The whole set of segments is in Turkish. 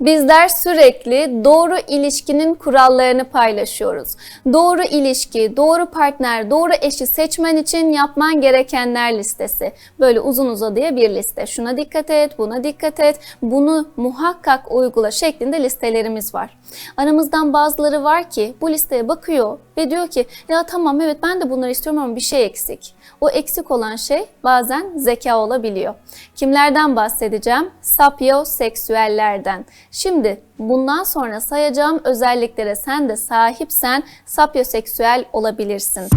Bizler sürekli doğru ilişkinin kurallarını paylaşıyoruz. Doğru ilişki, doğru partner, doğru eşi seçmen için yapman gerekenler listesi. Böyle uzun uzadıya bir liste. Şuna dikkat et, buna dikkat et, bunu muhakkak uygula şeklinde listelerimiz var. Aramızdan bazıları var ki bu listeye bakıyor ve diyor ki ya tamam evet ben de bunları istiyorum ama bir şey eksik. O eksik olan şey bazen zeka olabiliyor. Kimlerden bahsedeceğim? Sapyoseksüellerden. Şimdi bundan sonra sayacağım özelliklere sen de sahipsen sapyoseksüel olabilirsin.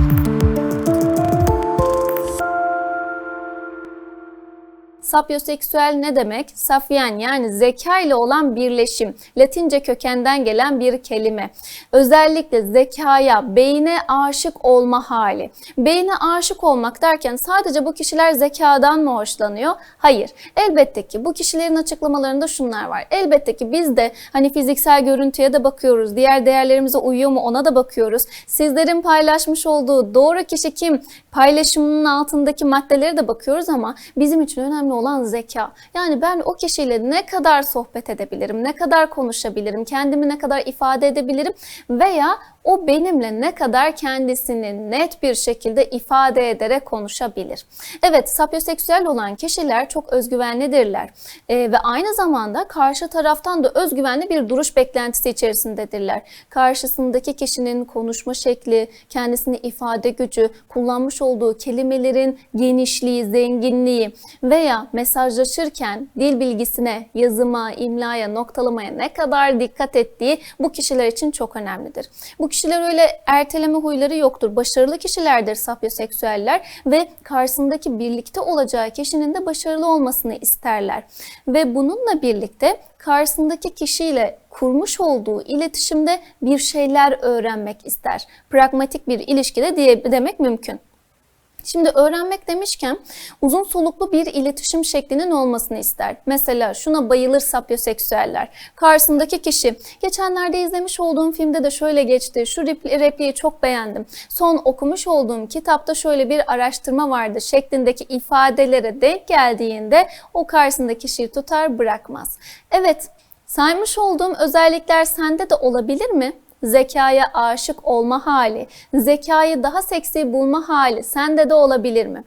Sapyoseksüel ne demek? Safyen yani zeka ile olan birleşim. Latince kökenden gelen bir kelime. Özellikle zekaya, beyne aşık olma hali. Beyne aşık olmak derken sadece bu kişiler zekadan mı hoşlanıyor? Hayır. Elbette ki bu kişilerin açıklamalarında şunlar var. Elbette ki biz de hani fiziksel görüntüye de bakıyoruz. Diğer değerlerimize uyuyor mu ona da bakıyoruz. Sizlerin paylaşmış olduğu doğru kişi kim? Paylaşımının altındaki maddelere de bakıyoruz ama bizim için önemli olan zeka. Yani ben o kişiyle ne kadar sohbet edebilirim, ne kadar konuşabilirim, kendimi ne kadar ifade edebilirim veya o benimle ne kadar kendisini net bir şekilde ifade ederek konuşabilir. Evet, sapyoseksüel olan kişiler çok özgüvenlidirler Ee, ve aynı zamanda karşı taraftan da özgüvenli bir duruş beklentisi içerisindedirler. Karşısındaki kişinin konuşma şekli, kendisini ifade gücü, kullanmış olduğu kelimelerin genişliği, zenginliği veya mesajlaşırken dil bilgisine, yazıma, imlaya, noktalamaya ne kadar dikkat ettiği bu kişiler için çok önemlidir. Bu kişiler öyle erteleme huyları yoktur. Başarılı kişilerdir sapyoseksüeller ve karşısındaki birlikte olacağı kişinin de başarılı olmasını isterler. Ve bununla birlikte karşısındaki kişiyle kurmuş olduğu iletişimde bir şeyler öğrenmek ister. Pragmatik bir ilişkide diye demek mümkün. Şimdi öğrenmek demişken uzun soluklu bir iletişim şeklinin olmasını ister. Mesela şuna bayılır sapyoseksüeller. Karşısındaki kişi geçenlerde izlemiş olduğum filmde de şöyle geçti. Şu repli- repliği çok beğendim. Son okumuş olduğum kitapta şöyle bir araştırma vardı şeklindeki ifadelere denk geldiğinde o karşısındaki kişiyi tutar bırakmaz. Evet saymış olduğum özellikler sende de olabilir mi? Zekaya aşık olma hali, zekayı daha seksi bulma hali sende de olabilir mi?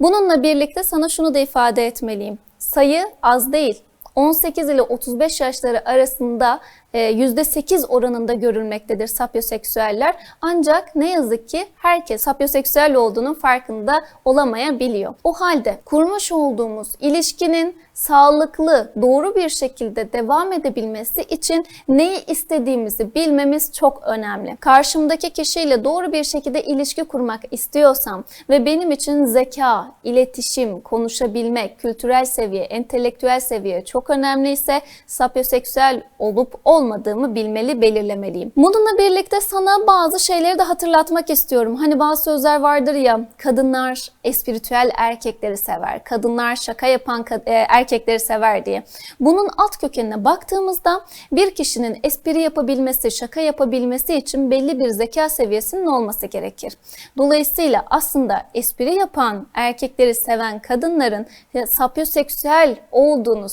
Bununla birlikte sana şunu da ifade etmeliyim. Sayı az değil. 18 ile 35 yaşları arasında e, %8 oranında görülmektedir sapyoseksüeller. Ancak ne yazık ki herkes sapyoseksüel olduğunun farkında olamayabiliyor. O halde kurmuş olduğumuz ilişkinin sağlıklı, doğru bir şekilde devam edebilmesi için neyi istediğimizi bilmemiz çok önemli. Karşımdaki kişiyle doğru bir şekilde ilişki kurmak istiyorsam ve benim için zeka, iletişim, konuşabilmek, kültürel seviye, entelektüel seviye çok önemliyse sapyoseksüel olup olmadığımı bilmeli, belirlemeliyim. Bununla birlikte sana bazı şeyleri de hatırlatmak istiyorum. Hani bazı sözler vardır ya, kadınlar espiritüel erkekleri sever, kadınlar şaka yapan e, erkekleri sever diye. Bunun alt kökenine baktığımızda bir kişinin espri yapabilmesi, şaka yapabilmesi için belli bir zeka seviyesinin olması gerekir. Dolayısıyla aslında espri yapan erkekleri seven kadınların e, sapyoseksüel olduğunu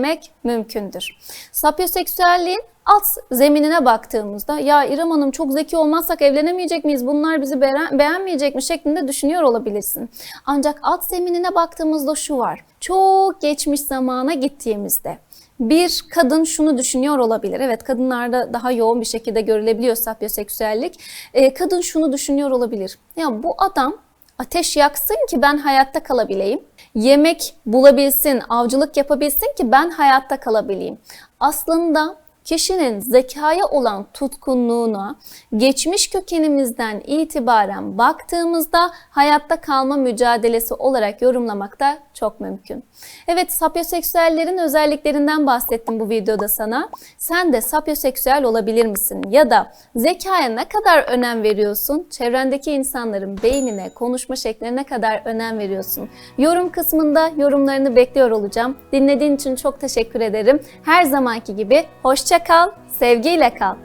söylemek mümkündür. Sapyoseksüelliğin alt zeminine baktığımızda ya İrem Hanım çok zeki olmazsak evlenemeyecek miyiz? Bunlar bizi beğen- beğenmeyecek mi? şeklinde düşünüyor olabilirsin. Ancak alt zeminine baktığımızda şu var. Çok geçmiş zamana gittiğimizde bir kadın şunu düşünüyor olabilir. Evet kadınlarda daha yoğun bir şekilde görülebiliyor sapyoseksüellik. Ee, kadın şunu düşünüyor olabilir. Ya bu adam ateş yaksın ki ben hayatta kalabileyim. Yemek bulabilsin, avcılık yapabilsin ki ben hayatta kalabileyim. Aslında kişinin zekaya olan tutkunluğuna geçmiş kökenimizden itibaren baktığımızda hayatta kalma mücadelesi olarak yorumlamak da çok mümkün. Evet sapyoseksüellerin özelliklerinden bahsettim bu videoda sana. Sen de sapyoseksüel olabilir misin? Ya da zekaya ne kadar önem veriyorsun? Çevrendeki insanların beynine, konuşma şekline ne kadar önem veriyorsun? Yorum kısmında yorumlarını bekliyor olacağım. Dinlediğin için çok teşekkür ederim. Her zamanki gibi hoşça kal, sevgiyle kal.